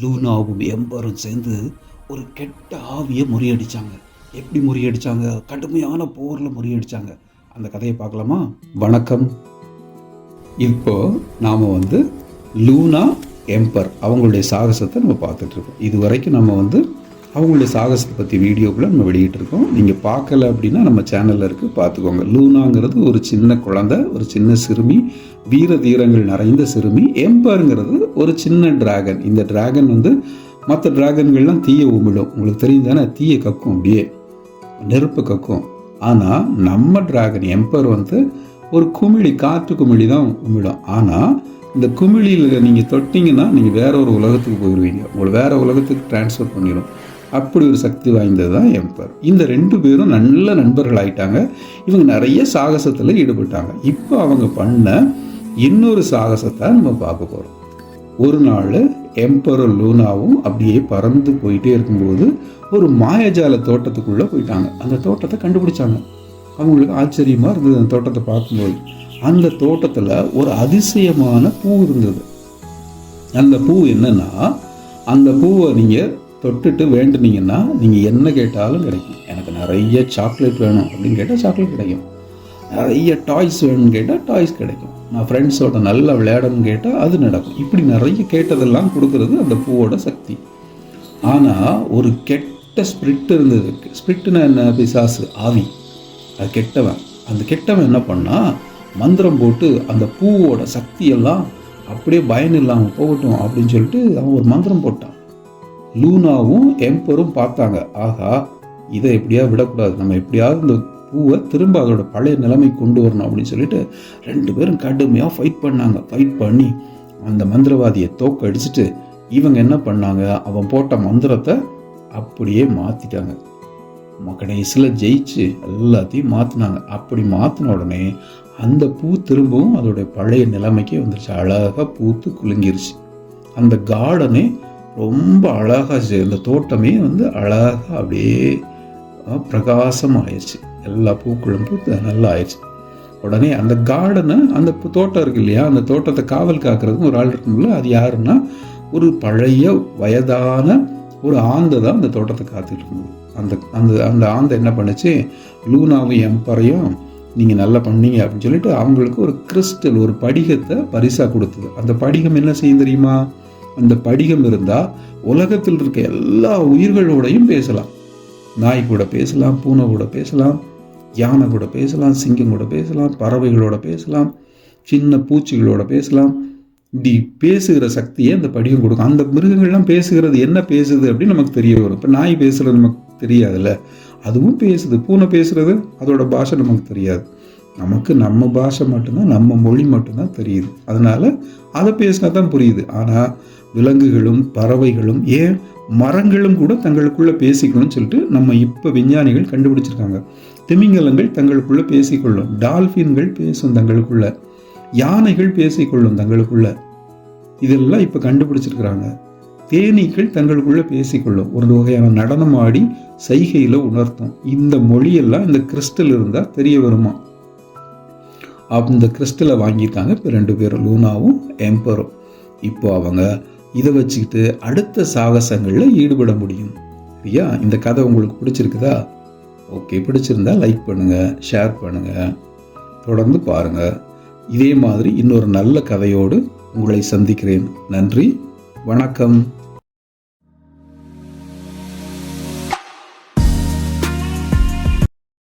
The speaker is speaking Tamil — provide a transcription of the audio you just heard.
லூனாவும் எம்பரும் சேர்ந்து ஒரு கெட்ட ஆவியை முறியடித்தாங்க எப்படி முறியடித்தாங்க கடுமையான போரில் முறியடித்தாங்க அந்த கதையை பார்க்கலாமா? வணக்கம். இப்போ நாம் வந்து லூனா எம்பர் அவங்களுடைய சாகசத்தை நம்ம பார்த்துட்ருக்கோம் இது வரைக்கும் நம்ம வந்து அவங்களுடைய சாகசத்தை பற்றி வீடியோக்களை நம்ம வெளியிட்டிருக்கோம். நீங்கள் பார்க்கல அப்படின்னா நம்ம சேனலில் இருக்குது பார்த்துக்கோங்க. லூனாங்கிறது ஒரு சின்ன குழந்தை ஒரு சின்ன சிறுமி வீர தீரங்கள் நிறைந்த சிறுமி எம்பருங்கிறது ஒரு சின்ன டிராகன் இந்த டிராகன் வந்து மற்ற டிராகன்கள்லாம் தீய உமிழும். உங்களுக்கு தெரியும் தானே தீய கக்கும் அப்படியே நெருப்பு கக்கும். ஆனால் நம்ம டிராகன் எம்பர் வந்து ஒரு குமிழி காற்று குமிழி தான் உமிழும். ஆனால் இந்த குமிழியில் நீங்கள் தொட்டிங்கன்னா நீங்கள் வேற ஒரு உலகத்துக்கு போயிடுவீங்க உங்களை வேற உலகத்துக்கு டிரான்ஸ்ஃபர் பண்ணிடும் அப்படி ஒரு சக்தி வாய்ந்தது தான் எம்பர் இந்த ரெண்டு பேரும் நல்ல நண்பர்கள் ஆயிட்டாங்க இவங்க நிறைய சாகசத்தில் ஈடுபட்டாங்க. இப்போ அவங்க பண்ண இன்னொரு சாகசத்தை நம்ம பார்க்க போகிறோம் ஒரு நாள் எம்பரர் லூனாவும் அப்படியே பறந்து போயிட்டே இருக்கும்போது ஒரு மாயஜால தோட்டத்துக்குள்ளே போயிட்டாங்க. அந்த தோட்டத்தை கண்டுபிடிச்சாங்க. அவங்களுக்கு ஆச்சரியமாக இருந்தது அந்த தோட்டத்தை பார்க்கும்போது. அந்த தோட்டத்தில் ஒரு அதிசயமான பூ இருந்தது. அந்த பூ என்னன்னா அந்த பூவை நீங்கள் தொட்டுட்டு வேண்டுனீங்கன்னா நீங்கள் என்ன கேட்டாலும் கிடைக்கும். எனக்கு நிறைய சாக்லேட் வேணும் அப்படின்னு கேட்டால் சாக்லேட் கிடைக்கும். நிறைய டாய்ஸ் வேணும்னு கேட்டால் டாய்ஸ் கிடைக்கும். நான் ஃப்ரெண்ட்ஸோட நல்லா விளையாடணும்னு கேட்டால் அது நடக்கும். இப்படி நிறைய கேட்டதெல்லாம் கொடுக்கறது அந்த பூவோட சக்தி. ஆனால் ஒரு கெட்ட ஸ்பிரிட் இருந்தது. ஸ்பிரிட்னா என்ன? பிசாசு ஆவி. அது கெட்டவன். அந்த கெட்டவன் என்ன பண்ணா மந்திரம் போட்டு அந்த பூவோட சக்தியெல்லாம் அப்படியே பயன் இல்லாமல் போகட்டும் அப்படின்னு சொல்லிட்டு அவன் ஒரு மந்திரம் போட்டான். லூனாவும் எம்பரும் பார்த்தாங்க. ஆகா இதை எப்படியா விடக்கூடாது. நம்ம எப்படியாவது இந்த பூவை திரும்ப அதோட பழைய நிலைமை கொண்டு வரணும் அப்படின்னு சொல்லிட்டு ரெண்டு பேரும் கடுமையாக ஃபைட் பண்ணாங்க. ஃபைட் பண்ணி அந்த மந்திரவாதியை தோக்க அடிச்சுட்டு இவங்க என்ன பண்ணாங்க? அவன் போட்ட மந்திரத்தை அப்படியே மாற்றிட்டாங்க கடைசியில் ஜெயிச்சு எல்லாத்தையும் மாற்றினாங்க அப்படி மாற்றின உடனே அந்த பூ திரும்பவும் அதோடைய பழைய நிலைமைக்கே வந்துருச்சு. அழகாக பூத்து குலுங்கிருச்சு. அந்த கார்டனே ரொம்ப அழகாக அந்த தோட்டமே வந்து அழகாக அப்படியே பிரகாசம் ஆயிடுச்சு எல்லா பூக்களும் பூத்து நல்லா ஆயிடுச்சு உடனே அந்த கார்டனை அந்த தோட்டம் இருக்கு இல்லையா அந்த தோட்டத்தை காவல் காக்கிறதுக்கு ஒரு ஆள் இருக்குங்களா அது யாருன்னா ஒரு பழைய வயதான ஒரு ஆந்தை தான் அந்த தோட்டத்தை காத்துட்டு இருந்தது. அந்த அந்த அந்த ஆந்தை என்ன பண்ணுச்சு லூனாவும் எம்பரையும் நீங்கள் நல்லா பண்ணீங்க அப்படின்னு சொல்லிட்டு அவங்களுக்கு ஒரு கிறிஸ்டல் ஒரு படிகத்தை பரிசாக கொடுத்தது. அந்த படிகம் என்ன செய்யும் தெரியுமா? அந்த படிகம் இருந்தால் உலகத்தில் இருக்க எல்லா உயிர்களோடையும் பேசலாம். நாய் கூட பேசலாம் பூனை கூட பேசலாம் யானை கூட பேசலாம் சிங்கம் கூட பேசலாம் பறவைகளோட பேசலாம் சின்ன பூச்சிகளோட பேசலாம். இப்படி பேசுகிற சக்தியை அந்த படிகம் கொடுக்கும். அந்த மிருகங்கள்லாம் பேசுகிறது என்ன பேசுது அப்படின்னு நமக்கு தெரிய வரும். இப்போ நாய் பேசுகிறது நமக்கு தெரியாதுல்ல. அதுவும் பேசுது. பூனை பேசுகிறது அதோட பாஷை நமக்கு தெரியாது. நமக்கு நம்ம பாஷை மட்டும்தான் நம்ம மொழி மட்டும்தான் தெரியுது. அதனால் அதை பேசினா தான் புரியுது. ஆனால் விலங்குகளும் பறவைகளும் ஏன் மரங்களும் கூட தங்களுக்குள்ளே பேசிக்கணும்னு சொல்லிட்டு நம்ம இப்போ விஞ்ஞானிகள் கண்டுபிடிச்சிருக்காங்க. திமிங்கலங்கள் தங்களுக்குள்ளே பேசிக்கொள்ளும். டால்ஃபின்கள் பேசும் தங்களுக்குள்ள. யானைகள் பேசிக்கொள்ளும் தங்களுக்குள்ள. இதெல்லாம் இப்போ கண்டுபிடிச்சிருக்கிறாங்க. தேனீக்கள் தங்களுக்குள்ளே பேசிக்கொள்ளும். ஒரு வகையான நடனம் ஆடி சைகையில் உணர்த்தும். இந்த மொழியெல்லாம் இந்த கிறிஸ்டல் இருந்தால் தெரிய வருமா? அந்த கிறிஸ்டலை வாங்கியிருக்காங்க இப்போ ரெண்டு பேரும் லூனாவும் எம்பரும். இப்போ அவங்க இதை வச்சுக்கிட்டு அடுத்த சாகசங்களில் ஈடுபட முடியும். சரியா? இந்த கதை உங்களுக்கு பிடிச்சிருக்குதா? ஓகே பிடிச்சிருந்தா லைக் பண்ணுங்கள் ஷேர் பண்ணுங்கள் தொடர்ந்து பாருங்கள் இதே மாதிரி இன்னொரு நல்ல கதையோடு உங்களை சந்திக்கிறேன். நன்றி வணக்கம்.